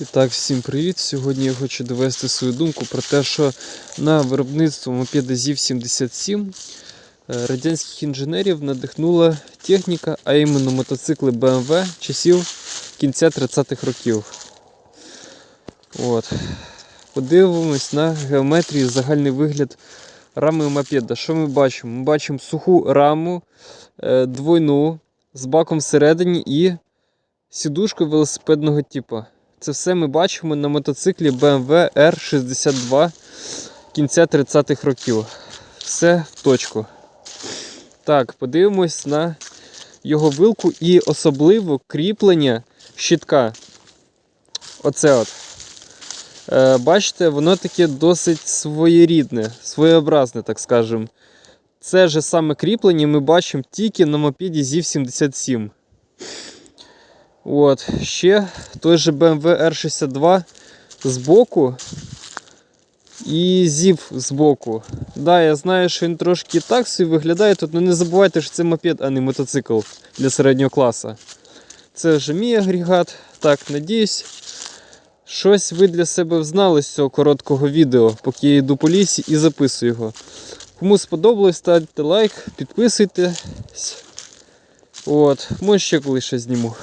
І так, всім привіт! Сьогодні я хочу довести свою думку про те, що на виробництво мопеда ZIV 77 е, радянських інженерів надихнула техніка, а іменно мотоцикли BMW часів кінця 30-х років. От. Подивимось на геометрію, загальний вигляд рами мопеда. Що ми бачимо? Ми бачимо суху раму е, двойну з баком всередині і сідушку велосипедного типу. Це все ми бачимо на мотоциклі BMW R62 кінця 30-х років. Все в точку. Так, подивимось на його вилку і особливо кріплення щитка. Оце от. Е, бачите, воно таке досить своєрідне, своєобразне, так скажемо. Це же саме кріплення ми бачимо тільки на мопеді ZIV 77. От, ще той же BMW R62 збоку і ZIV збоку. Да, я знаю, що він трошки так собі виглядає тут, але не забувайте, що це мопед, а не мотоцикл для середнього класу. Це вже мій агрегат. Так, надіюсь, щось ви для себе взнали з цього короткого відео, поки я йду по лісі і записую його. Кому сподобалось, ставте лайк, підписуйтесь. От, може ще колись ще зніму.